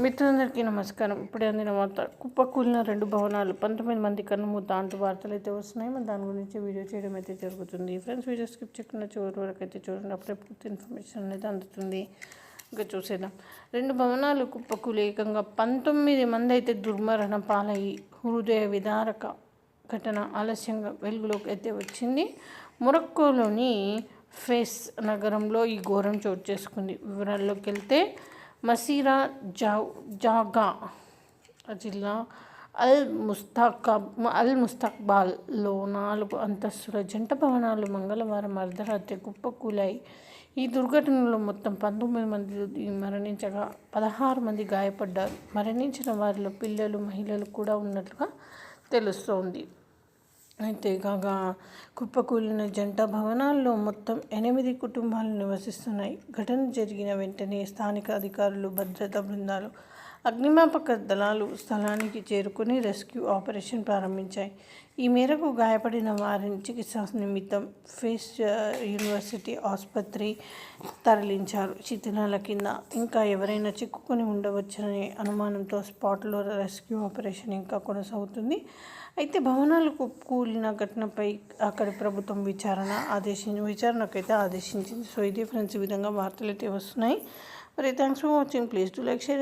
మిత్రులందరికీ నమస్కారం. ఇప్పుడే అందిన వార్త. కుప్పకూలిన రెండు భవనాలు పంతొమ్మిది మంది కన్నుమూత అంటూ వార్తలు అయితే వస్తున్నాయి. మరి దాని గురించి వీడియో చేయడం అయితే జరుగుతుంది. ఫ్రెండ్స్ వీడియో స్కిప్ చేయకుండా చివరి వరకు అయితే చూడండి. అప్పుడే పూర్తి ఇన్ఫర్మేషన్ అనేది అందుతుంది. ఇంకా చూసేద్దాం. రెండు భవనాలు కుప్పకూలి ఏకంగా పంతొమ్మిది మంది అయితే దుర్మరణ పాలయ్యి హృదయ విదారక ఘటన ఆలస్యంగా వెలుగులోకి అయితే వచ్చింది. మొరక్కోలోని ఫేస్ నగరంలో ఈ ఘోరం చోటు చేసుకుంది. వివరాల్లోకి వెళ్తే మసీరా జా జాగా జిల్లా అల్ ముస్తాకబ్ అల్ ముస్తక్బాల్లో నాలుగు అంతస్తుల జంట భవనాలు మంగళవారం అర్ధరాత్రి కుప్పకూలాయి. ఈ దుర్ఘటనలో మొత్తం పంతొమ్మిది మంది మరణించగా పదహారు మంది గాయపడ్డారు. మరణించిన వారిలో పిల్లలు మహిళలు కూడా ఉన్నట్లుగా తెలుస్తోంది. అయితే కాగా కుప్పకూలిన జంట భవనాల్లో మొత్తం ఎనిమిది కుటుంబాలు నివసిస్తున్నాయి. ఘటన జరిగిన వెంటనే స్థానిక అధికారులు భద్రతా బృందాలు అగ్నిమాపక దళాలు స్థలానికి చేరుకుని రెస్క్యూ ఆపరేషన్ ప్రారంభించాయి. ఈ మేరకు గాయపడిన వారిని చికిత్స నిమిత్తం ఫేస్ యూనివర్సిటీ ఆసుపత్రి తరలించారు. శిథిలాల కింద ఇంకా ఎవరైనా చిక్కుకొని ఉండవచ్చనే అనుమానంతో స్పాట్లో రెస్క్యూ ఆపరేషన్ ఇంకా కొనసాగుతుంది. అయితే భవనాలకు కూలిన ఘటనపై అక్కడి ప్రభుత్వం విచారణ ఆదేశించి విచారణకైతే ఆదేశించింది. సో ఇది ఫ్రెండ్స్ ఈ విధంగా వార్తలు అయితే వస్తున్నాయి. మరి thanks for watching. Please to like share